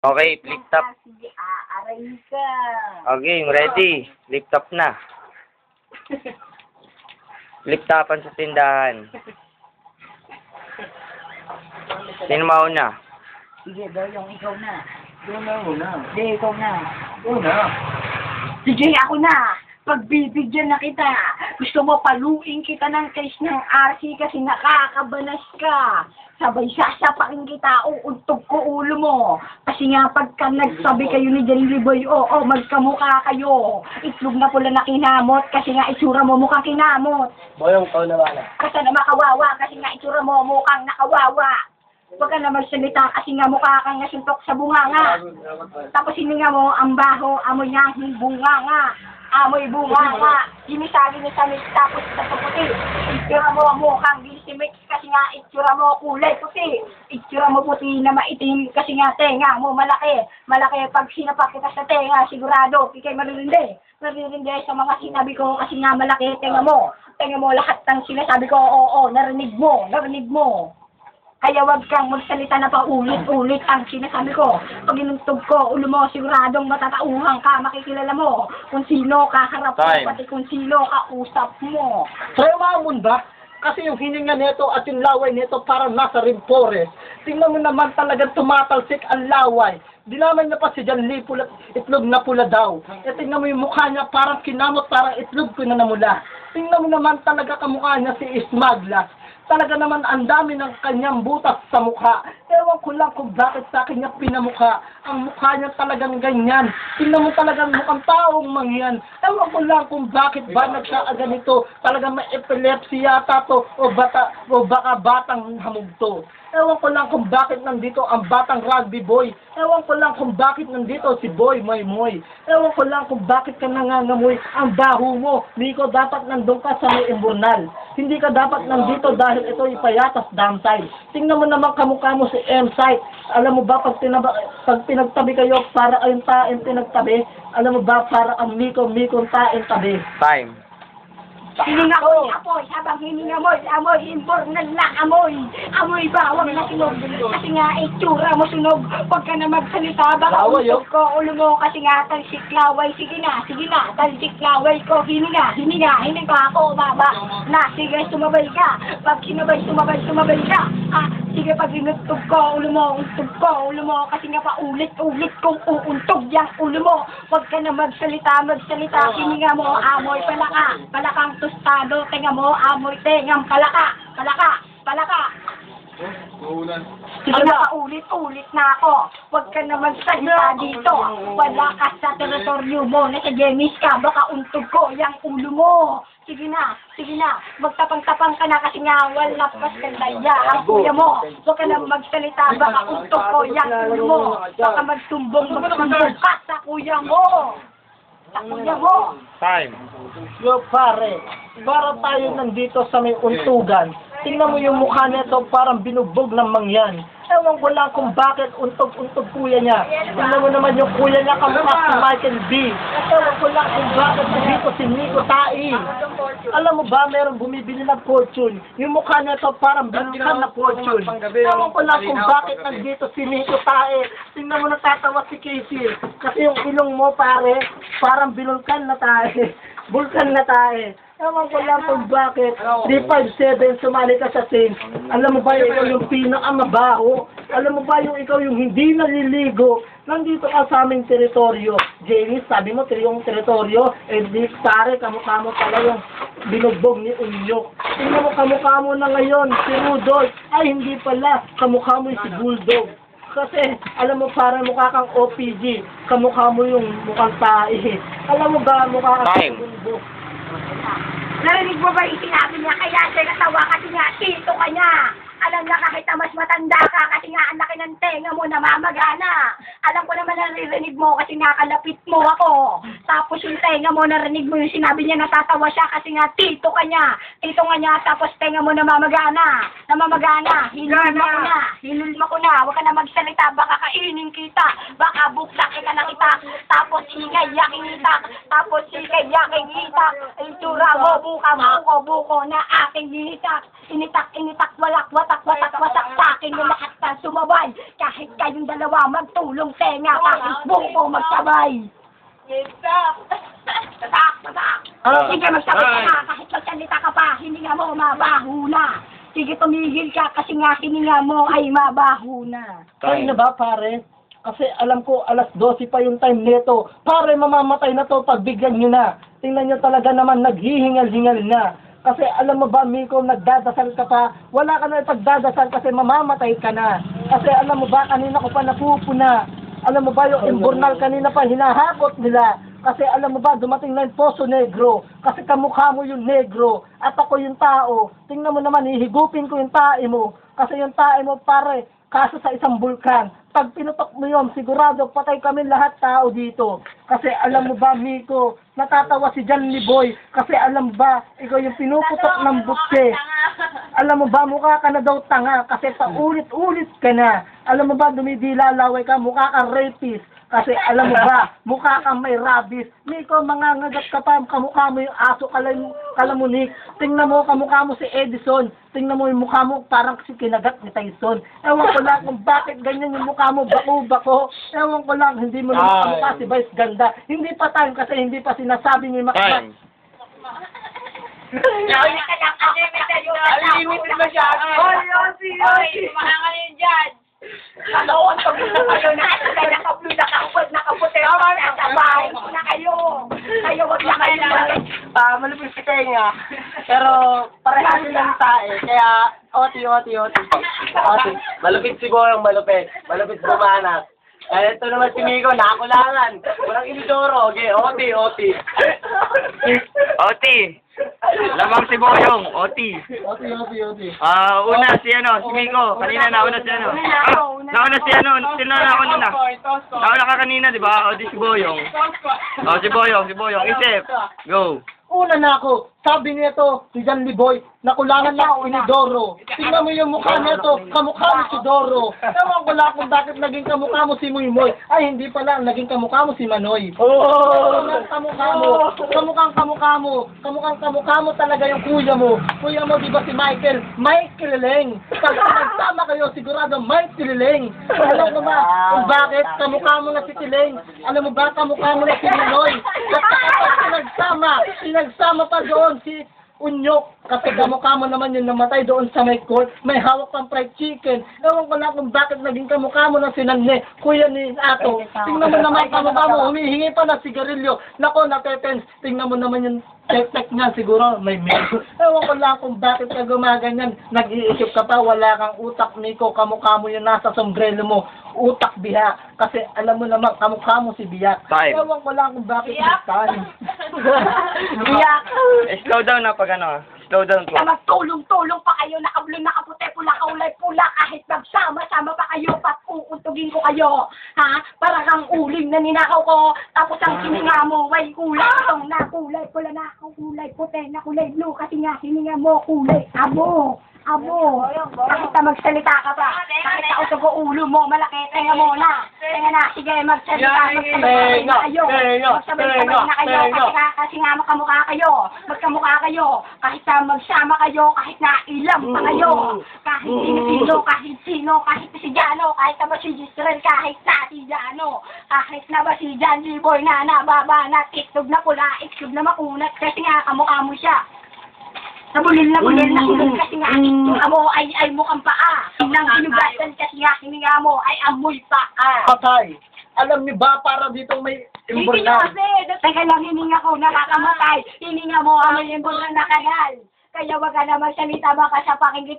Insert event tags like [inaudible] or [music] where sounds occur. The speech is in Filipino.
Okay, flip top. Ah, Sige, aaray ka. Okay, ready. Flip top na. [laughs] Flip topan sa tindahan. Sino mauna? Sige, Doyong, ikaw na. Doon na muna. Hindi, ikaw na. Doon na. Sige, ako na. Pagbibigyan na kita. Gusto mo paluin kita ng case ng RC kasi nakakabanas ka. Sabay sasapakin kita, uuntog ko ulo mo. Kasi nga pagka nagsabi kayo ni Jelly Boy, oo, magkamukha kayo. Itlog na pula na kinamot kasi nga itsura mo mukhang kinamot. Boyong, ikaw na wala. Kasi na makawawa kasi nga itsura mo mukhang nakawawa. Huwag ka na magsalita kasi nga mukha kang nasuntok sa bunganga. Tapos hininga mo, ang baho, amoy niya, bunga nga. Amoy bunga nga. Ginisali ni Samit, tapos sa puti. Itsura mo, mukhang gisimix kasi nga itsura mo kulay puti. Itsura mo puti na maitim kasi nga tenga mo malaki. Malaki pag sinapak kita sa tenga, sigurado, ikay maririndi. Maririndi sa mga sinabi ko kasi nga malaki tenga mo. Tenga mo lahat ng sinasabi ko, oo, narinig mo, narinig mo. Kaya wag kang magsalita na paulit-ulit ang sinasabi ko. Pag inuntog ko, ulo mo, siguradong matatauhan ka, makikilala mo kung sino kaharap mo, Time. pati kung sino kausap mo. Mga munda, kasi yung hininga nito at yung laway nito parang nasa rim forest. Tingnan mo naman talagang tumatalsik ang laway. Dinaman niya pa si Jan Lee pula, itlog na pula daw. E tingnan mo yung mukha niya parang kinamot, parang itlog ko na namula. Tingnan mo naman talaga kamukha niya si Ismaglas. Talaga naman ang dami ng kanyang butas sa mukha. Ewan ko lang kung bakit sa akin niya pinamukha. Ang mukha niya talagang ganyan. Tingnan mo talagang mukhang taong mangyan. Ewan ko lang kung bakit ba nagkaaganito. Talagang may epilepsy yata to o, bata, o baka batang hamog to. Ewan ko lang kung bakit nandito ang batang rugby boy. Ewan ko lang kung bakit nandito si Boy Moy Moy. Ewan ko lang kung bakit ka nangangamoy ang baho mo. Miko, dapat nandun ka sa may imburnal. Hindi ka dapat nandito dahil ito ipayatas downside. Tingnan mo naman kamukha mo si M-Site. Alam mo ba, pag, tinaba, pag pinagtabi kayo, para kayong taeng pinagtabi, alam mo ba, para ang Miko-Miko taeng tabi. Time. Hininga ko ni apoy, habang hininga mo, amoy, informal na amoy. Amoy bawang na sunog. Kasi nga, itsura mo sunog. Huwag ka na magsalita, baka Laway, usok ko, ulo mo. Kasi nga, talsik laway. Sige na, sige na, talsik laway ko. Hininga, hininga, hininga ako, baba. Na, sige, sumabay ka. Pag sinabay, sumabay, sumabay ka. Ah, sige, pag inutog ko, ulo mo, untog ko, ulo mo. Kasi nga pa, ulit-ulit kong uuntog yung ulo mo. Huwag ka na magsalita, magsalita. Hininga mo, amoy palaka. Palakang tostado, tenga mo, amoy tengang palaka. Palaka, palaka. Sige na, ulit-ulit na ako. Huwag ka na magsalita dito. Wala ka sa teritoryo mo. Nasa Jemis ka, baka untog ko yung ulo mo. Sige na, sige na. Magtapang-tapang ka na kasi nga wala pas ka daya ang kuya mo. Huwag ka na magsalita, baka untog ko yung ulo mo. Baka magtumbong, magtumbong ka sa kuya mo. Sa kuya mo. Time. Yo pare, para tayo nandito sa may untugan, tingnan mo yung mukha nito parang binugbog ng mangyan. Ewan ko lang kung bakit untog-untog kuya niya. Tingnan mo naman yung kuya niya kamukha si Michael B. Ewan ko lang kung bakit dito si Nico Tai. Alam mo ba, merong bumibili ng fortune. Yung mukha nito parang binulkan na fortune. Ewan ko lang kung bakit nandito si Nico Tai. Tingnan mo natatawa si Casey. Kasi yung ilong mo pare, parang binulkan na tayo. [laughs] Bulkan na tayo. Ewan ko lang kung bakit. 357, sumali ka sa team. Alam mo ba yung ikaw yung pinakamabaho? Alam mo ba yung ikaw yung hindi naliligo? Nandito ka sa aming teritoryo. Jamie, sabi mo, tri- yung teritoryo, eh di pare, kamukha mo pala yung binugbog ni Unyok. Tingnan mo, kamukha mo na ngayon, si Rudolph. Ay, hindi pala, kamukha mo yung si Bulldog. Kasi, alam mo, parang mukha kang OPG. Kamukha mo yung mukhang tae. Alam mo ba, mukha kang Time. Bulldog. Narinig mo ba yung sinabi niya? Kaya siya natawa kasi nga, tito ka niya. Alam na kahit na mas matanda ka kasi nga ang laki ng tenga mo namamagana. Alam ko naman naririnig mo kasi nga kalapit mo ako. Tapos yung tenga mo narinig mo yung sinabi niya natatawa siya kasi nga tito ka niya. Tito nga niya tapos tenga mo namamagana. Namamagana. Hinulma ko na. Hinulma ko na. Huwag ka na magsalita. Baka kainin kita. Baka buksak ka ng itak. Tapos ingay yaking itak. Tapos ingay yaking itak. Itsura mo buka buko buko na aking initak. Initak initak walak watak watak Wasaksakin mo lahat ng sumabay. Kahit kayong dalawa magtulong tenga, kahit buko magsabay. Tatak, tatak. Ah, Sige, magsalita ay. ka. Kahit magsalita ka pa, hininga mo, mabaho na. Sige, tumigil ka kasi nga hininga mo ay mabaho na. Kaya na ba, pare? Kasi alam ko, alas 12 pa yung time nito. Pare, mamamatay na to, pagbigyan nyo na. Tingnan nyo talaga naman, naghihingal-hingal na. Kasi alam mo ba, Miko, nagdadasal ka pa. Wala ka na pagdadasal kasi mamamatay ka na. Kasi alam mo ba, kanina ko pa napupuna. Alam mo ba, yung imburnal kanina pa, hinahakot nila. Kasi alam mo ba, dumating na yung poso negro. Kasi kamukha mo yung negro. At ako yung tao. Tingnan mo naman, ihigupin ko yung tae mo. Kasi yung tae mo, pare, kaso sa isang bulkan. Pag pinutok mo yun, sigurado patay kami lahat tao dito. Kasi alam mo ba, Miko, natatawa si John Boy. Kasi alam ba, ikaw yung pinuputok ng butse. Alam mo ba, mukha ka na daw tanga kasi paulit-ulit ka na. Alam mo ba, dumidila laway ka, mukha kang rapist. Kasi alam mo ba, mukha kang may rabies. Miko, mga ngagat ka pa, kamukha mo yung aso kalam, kalamunik. Tingnan mo, kamukha mo si Edison. Tingnan mo yung mukha mo, parang si kinagat ni Tyson. Ewan ko lang kung bakit ganyan yung mukha mo, bako-bako. Ewan ko lang, hindi mo naman kamukha si Vice Ganda. Hindi pa time kasi hindi pa sinasabi ni Max Time. Unlimited masyado. Oy, Yossi, Yossi. Makanganin dyan. Na kayo na kaya nakablu, nakapot, nakaputi. Sabay na kayo. Kayo wag na kayo. Ah, malupit si Kenya. Pero parehas lang tae. Kaya oti, oti, oti. Oti. Malupit si Boyong, malupit. Malupit bumanas. Eh, ito naman si Miko, nakakulangan. Walang inidoro. Okay, oti, oti. Oti. Lamang si Boyong. Oti. Oti, oti, oti. Ah, una si ano, si Miko. Kanina nauna si ano. Ah, nauna si ano, sino na ako na? Nauna ka kanina, di ba? O di si Boyong. O si Boyong, si Boyong. Isip. Go. Una na ako, sabi nito, si John Liboy, nakulangan na ako inidoro. Tingnan mo yung mukha nito, kamukha mo si Doro. Ewan ko lang kung bakit naging kamukha mo si Muymoy. Ay, hindi pala, naging kamukha mo si Manoy. Oh! kamukha mo, kamukhang kamukha mo, kamukhang kamukha mo talaga yung kuya mo. Kuya mo, di ba si Michael? Michael Leng. Pag nagsama kayo, sigurado Michael Leng. Alam mo ba kung bakit kamukha mo na si Tileng? Alam mo ba, kamukha mo na si Manoy? At kapag pinagsama, pinagsama pa doon si Unyok, kasi kamukha mo naman yung namatay doon sa may court, may hawak pang fried chicken. Ewan ko lang kung bakit naging kamukha mo na sinanne, kuya ni Ato. Tingnan mo naman kamukha mo, humihingi pa ng sigarilyo. Nako, napepens, tingnan mo naman yung tek-tek niya, siguro may milk. [coughs] Ewan ko lang kung bakit ka gumaganyan. Nag-iisip ka pa, wala kang utak, Nico, kamukha mo yung nasa sombrero mo. Utak biha. Kasi alam mo naman, kamukha mo si Biyak. Time. Ewan ko lang kung bakit Biyak? [laughs] [laughs] Biyak! Eh, slow down na pag ano. Slow down po. Na magtulong-tulong pa kayo, nakablo, nakaputi, pula, kaulay, pula, kahit magsama-sama pa kayo, pat uuntugin ko kayo, ha? Para kang uling na ninakaw ko, tapos ang hininga mo, way kulay itong na kulay pula na, kulay puti, na kulay blue, kasi nga hininga mo, kulay abo. Abo, kahit na magsalita ka pa, kahit na uto ko ulo mo, malaki, tenga mo na, tenga na, sige, magsalita, magsabay na kayo, magsabay na kayo, kasi nga, kasi nga magkamukha kayo, magkamukha kayo, kahit na magsama kayo, kahit na ilam pa kayo, kahit sino-sino, kahit sino, kahit si Jano, kahit na ba si Gisrel, kahit na si Jano, kahit na ba si Jan Liboy na nababa na, itlog na pula, itlog na makunat, kasi nga kamukha mo siya. Nabulil na bulil na bulil kasi nga hininga mo ay ay mukhang paa. Nang hinugatan kasi nga hininga mo ay amoy paa. Patay. Alam niyo ba, para dito may Hindi imbornal. kasi, teka lang hininga ko nakakamatay. Hininga mo amoy imbornal na kanal. Kaya wag ka na magsalita baka sa pakinggan